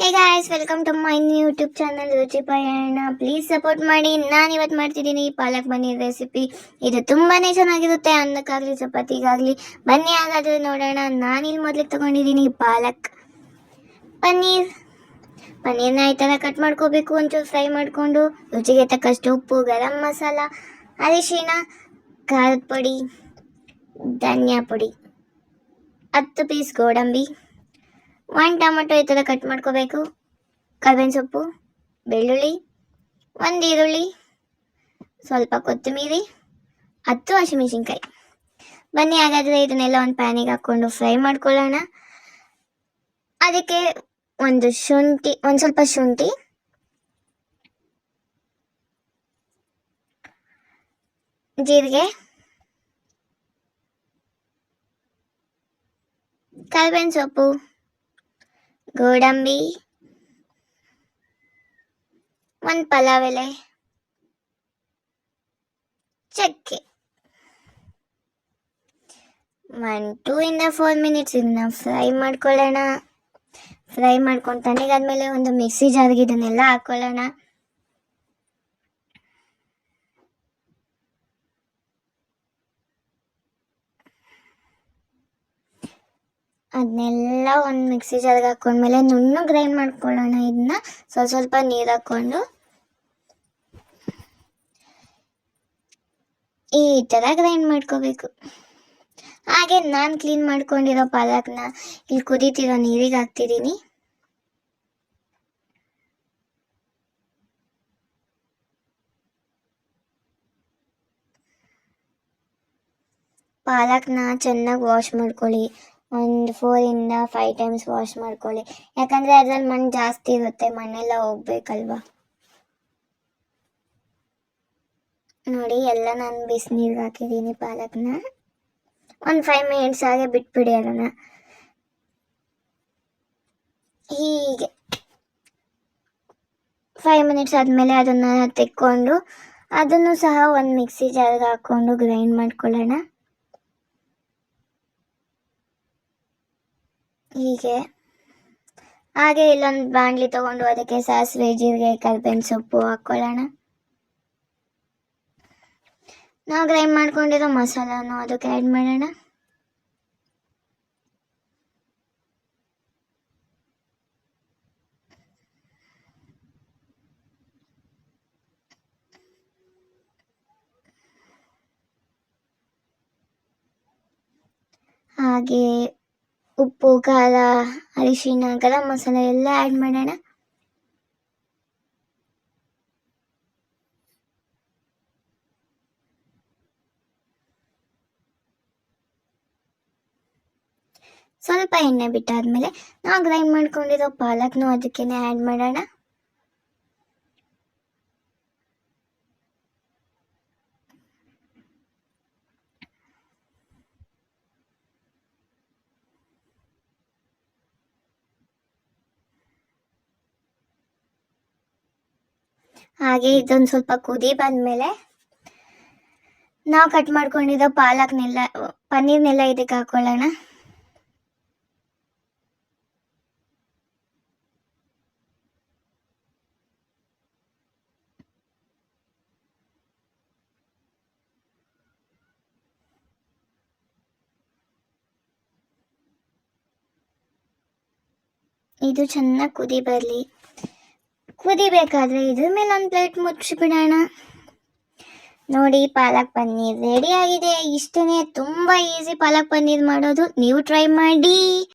Hey guys welcome to my YouTube channel Ruchi Payana please support ಮಾಡಿ. ನಾನು ಇವತ್ತು ಮಾಡ್ತಿದ್ದೀನಿ ಪಾಲಕ್ ಪನ್ನೀರ್ ರೆಸಿಪಿ ಇದು ತುಂಬಾನೇ ಚೆನ್ನಾಗಿರುತ್ತೆ. ಅನ್ನಕ್ಕಾಗಲಿ, ಚಪಾತಿಗಾಗಲಿ, ಬನ್ನಿ ಹಾಗಾದ್ರೆ ನೋಡೋಣ. ನಾನಿಲ್ಲಿ ಮೊದಲಿಗೆ ತಗೊಂಡಿದ್ದೀನಿ ಪಾಲಕ್. ಪನ್ನೀರ್. ಪನ್ನೀರ್ನ ಈ ಥರ ಕಟ್ ಮಾಡ್ಕೋಬೇಕು. ಒಂಚೂರು ಫ್ರೈ ಮಾಡಿಕೊಂಡು, ರುಚಿಗೆ ತಕ್ಕಷ್ಟು ಉಪ್ಪು, ಗರಂ ಮಸಾಲ ಅರಿಶಿನ ಖಾರದ ಪುಡಿ, ಧನಿಯಾ ಪುಡಿ, ಹತ್ತು ಪೀಸ್ ಗೋಡಂಬಿ. ಒಂದು ಟೊಮೆಟೊ ಈ ಥರ ಕಟ್ ಮಾಡ್ಕೋಬೇಕು ಕರ್ಬೇವಿನ ಸೊಪ್ಪು ಬೆಳ್ಳುಳ್ಳಿ ಒಂದು ಈರುಳ್ಳಿ ಸ್ವಲ್ಪ ಕೊತ್ತಂಬರಿ ಹತ್ತು ಹಸಿಮೆಣಸಿನ್ಕಾಯಿ ಬನ್ನಿ ಹಾಗಾದರೆ ಇದನ್ನೆಲ್ಲ ಒಂದು ಪ್ಯಾನಿಗೆ ಹಾಕ್ಕೊಂಡು ಫ್ರೈ ಮಾಡ್ಕೊಳ್ಳೋಣ ಅದಕ್ಕೆ ಒಂದು ಶುಂಠಿ ಒಂದು ಸ್ವಲ್ಪ ಶುಂಠಿ ಜೀರಿಗೆ ಕರ್ಬೇವಿನ ಸೊಪ್ಪು ಗೋಡಂಬಿ, ಒಂದು ಪಲಾವ್ ಎಲೆ, ಚಕ್ಕೆ. ಒನ್ ಟೂ ಇಂದ ಫೋರ್ ಮಿನಿಟ್ಸ್ ಇದನ್ನ ಫ್ರೈ ಮಾಡ್ಕೊಳ್ಳೋಣ. ಫ್ರೈ ಮಾಡ್ಕೊಂಡು ತಣ್ಣಗಾದ್ಮೇಲೆ ಒಂದು ಮಿಕ್ಸಿ ಜಾರ್ಗೆ ಇದನ್ನೆಲ್ಲ ಹಾಕೊಳ್ಳೋಣ. ಅದನ್ನೆಲ್ಲ ಒಂದು ಮಿಕ್ಸಿ ಜಾರ್ಗೆ ಹಾಕೊಂಡ್ಮೇಲೆ ನುಣ್ಣು ಗ್ರೈಂಡ್ ಮಾಡ್ಕೊಳ್ಳೋಣ ಇದನ್ನ ಸ್ವಲ್ಪ ಸ್ವಲ್ಪ ನೀರು ಹಾಕ್ಕೊಂಡು. ಈ ಥರ ಗ್ರೈಂಡ್ ಮಾಡ್ಕೋಬೇಕು. ಹಾಗೆ ನಾನು ಕ್ಲೀನ್ ಮಾಡ್ಕೊಂಡಿರೋ ಪಾಲಕ್ನ ಇಲ್ಲಿ ಕುದೀತಿರೋ ನೀರಿಗೆ ಹಾಕ್ತಿದ್ದೀನಿ. ಪಾಲಕ್ನ ಚೆನ್ನಾಗಿ ವಾಶ್ ಮಾಡ್ಕೊಳ್ಳಿ. ಒಂದು ಫೋರಿಂದ ಫೈವ್ ಟೈಮ್ಸ್ ವಾಶ್ ಮಾಡ್ಕೊಳ್ಳಿ. ಯಾಕಂದರೆ ಅದ್ರಲ್ಲಿ ಮಣ್ಣು ಜಾಸ್ತಿ ಇರುತ್ತೆ ಮಣ್ಣೆಲ್ಲ ಹೋಗ್ಬೇಕಲ್ವಾ? ನೋಡಿ, ಎಲ್ಲ ನಾನು ಬಿಸಿನೀರಿಗೆ ಹಾಕಿದ್ದೀನಿ ಪಾಲಕ್ನ. ಒಂದು ಫೈವ್ ಮಿನಿಟ್ಸ್ ಹಾಗೆ ಬಿಟ್ಬಿಡಿ ಅದನ್ನು. ಹೀಗೆ. ಫೈವ್ ಮಿನಿಟ್ಸ್ ಆದಮೇಲೆ ಅದನ್ನು ತೆಕ್ಕೊಂಡು, ಅದನ್ನು ಸಹ ಒಂದು ಮಿಕ್ಸಿ ಜಾರ್ಗೆ ಹಾಕ್ಕೊಂಡು ಗ್ರೈಂಡ್ ಮಾಡ್ಕೊಳ್ಳೋಣ. ಹೀಗೆ. ಹಾಗೆ ಇಲ್ಲೊಂದು ಬಾಣಲಿ ತಗೊಂಡು ಅದಕ್ಕೆ ಸಾಸಿವೆ ಜೀರಿಗೆ ಕರ್ಬೇವಿನ ಸೊಪ್ಪು ಹಾಕ್ಕೊಳ್ಳೋಣ. ನಾವು ಗ್ರೈಂಡ್ ಮಾಡ್ಕೊಂಡಿರೋ ಮಸಾಲಾನು ಅದಕ್ಕೆ ಆ್ಯಡ್ ಮಾಡೋಣ. ಹಾಗೆ ಉಪ್ಪು, ಖಾರ, ಅರಿಶಿನ, ಗರಂ ಮಸಾಲ ಎಲ್ಲ ಆ್ಯಡ್ ಮಾಡೋಣ. ಸ್ವಲ್ಪ ಎಣ್ಣೆ ಬಿಟ್ಟಾದ್ಮೇಲೆ ನಾವು ಗ್ರೈಂಡ್ ಮಾಡ್ಕೊಂಡಿರೋ ಪಾಲಕ್ನು ಅದಕ್ಕೇನೆ ಆ್ಯಡ್ ಮಾಡೋಣ. ಹಾಗೆ ಇದೊಂದು ಸ್ವಲ್ಪ ಕುದಿ ಬಂದಮೇಲೆ ನಾವು ಕಟ್ ಮಾಡ್ಕೊಂಡಿರೋ ಪಾಲಕ್ನೆಲ್ಲ, ಪನ್ನೀರ್ನೆಲ್ಲ ಇದಕ್ಕೆ ಹಾಕೊಳ್ಳೋಣ. ಇದು ಚೆನ್ನಾಗಿ ಕುದಿ ಬರಲಿ. ಕುದಿಬೇಕಾದ್ರೆ ಇದ್ರ ಮೇಲೆ ಒಂದು ಪ್ಲೇಟ್ ಮುಚ್ಚಿಬಿಡೋಣ. ನೋಡಿ, ಪಾಲಕ್ ಪನ್ನೀರ್ ರೆಡಿ ಆಗಿದೆ. ಇಷ್ಟೇ ತುಂಬ ಈಸಿ ಪಾಲಕ್ ಪನ್ನೀರ್ ಮಾಡೋದು. ನೀವು ಟ್ರೈ ಮಾಡಿ.